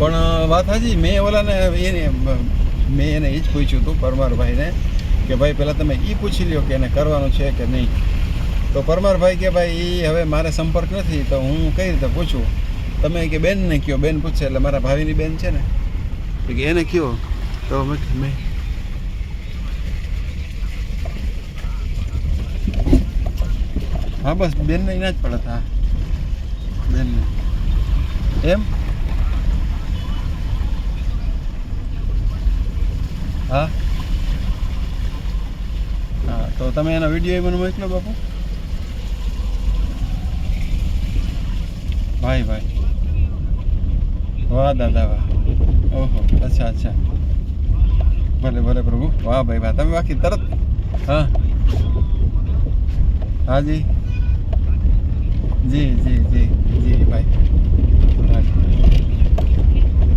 પણ વાત હાજી, મેં ઓલાને એને મેં એને એ જ પૂછ્યું હતું પરમારભાઈને, કે ભાઈ પહેલાં તમે એ પૂછી લ્યો કે એને કરવાનું છે કે નહીં. તો પરમારભાઈ કે ભાઈ એ હવે મારે સંપર્ક નથી, તો હું કઈ રીતે પૂછું? તમે કે બેનને કહો બેન પૂછે એટલે મારા ભાવિની બેન છે ને. કે એને કહો તો મેં હા, બસ, બેનને એના જ પડતા બેનને. એમ? હા? હા, તો તમે એનો વીડિયો મને મોકલો બાપુ. ભાઈ ભાઈ. વાહ, દાદા, વાહ. ઓહો, અચ્છા અચ્છા. ભલે ભલે, પ્રભુ. વાહ, ભાઈ, વાહ. તમે બાકી તરત હા. હા જી જી જી જી જી, ભાઈ.